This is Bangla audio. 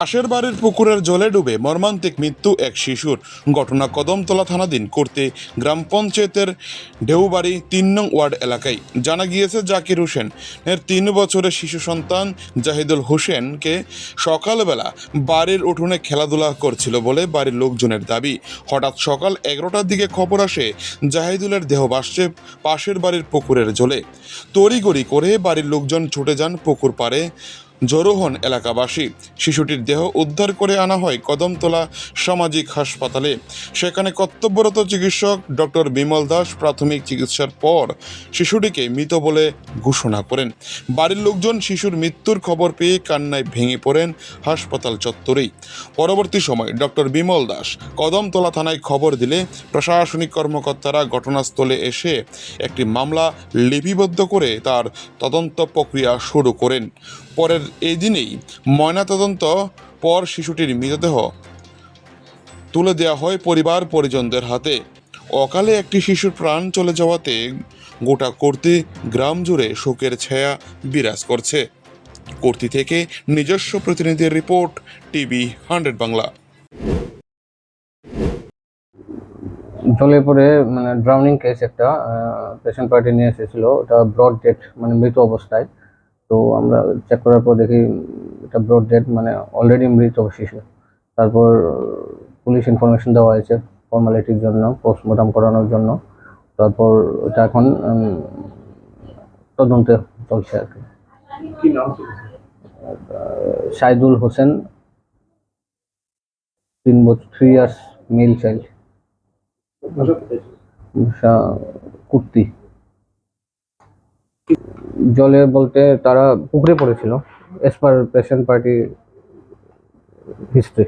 পাশের বাড়ির পুকুরের জলে ডুবে মর্মান্তিক মৃত্যু এক শিশুর। ঘটনা কদমতলা থানাধীন করতে গ্রাম পঞ্চায়েতের ঢেউবাড়ি তিন নং ওয়ার্ড এলাকায়। জানা গিয়েছে জাকির হোসেন। এর তিন বছরের শিশু সন্তান জাহিদুল হোসেনকে সকালবেলা বাড়ির উঠোনে খেলাধুলা করছিল বলে বাড়ির লোকজনের দাবি। হঠাৎ সকাল এগারোটার দিকে খবর আসে, জাহিদুলের দেহ ভাসছে পাশের বাড়ির পুকুরের জলে। তড়িগড়ি করে বাড়ির লোকজন ছুটে যান পুকুর পাড়ে। জড়ো হন এলাকাবাসী। শিশুটির দেহ উদ্ধার করে আনা হয় কদমতলা সামাজিক হাসপাতালে। সেখানে কর্তব্যরত চিকিৎসক ডক্টর বিমল দাস প্রাথমিক চিকিৎসার পর শিশুটিকে মৃত বলে ঘোষণা করেন। বাড়ির লোকজন শিশুর মৃত্যুর খবর পেয়ে কান্নায় ভেঙে পড়েন হাসপাতাল চত্বরেই। পরবর্তী সময় ডক্টর বিমল দাস কদমতলা থানায় খবর দিলে প্রশাসনিক কর্মকর্তারা ঘটনাস্থলে এসে একটি মামলা লিপিবদ্ধ করে তার তদন্ত প্রক্রিয়া শুরু করেন। পরের এই দিনেই ময়নাতদন্ত পর শিশুটির মৃতদেহ তুলে দেওয়া হয় পরিবার পরিজনদের হাতে। অকালে একটি শিশুর প্রাণ চলে যাওয়াতে গোটা কর্তৃ গ্রাম জুড়ে শোকের ছায়া বিরাজ করছে। কর্তৃ থেকে নিজস্ব প্রতিনিধির রিপোর্ট, টিভি হান্ড্রেড বাংলা। জলে পড়ে মানে ড্রাউনিং কেস একটা পেশেন্ট পার্টি নিয়ে এসেছিল। ওটা ব্রড ডেট মানে মৃত অবস্থায়। তো আমরা চেক করার পর দেখি এটা ব্রড ডেট মানে অলরেডি মৃত শিশু। তারপর পুলিশ ইনফরমেশন দেওয়া হয়েছে ফর্মালিটির জন্য পোস্টমর্টম করানোর জন্য। তারপর এটা এখন তদন্তে চলছে আর কি। সাইদুল হোসেন তিন বছর থ্রি ইয়ার্স মেল চাইল্ড কুর্তি। জলে বলতে তারা পুকুরে পড়েছিল as per patient party history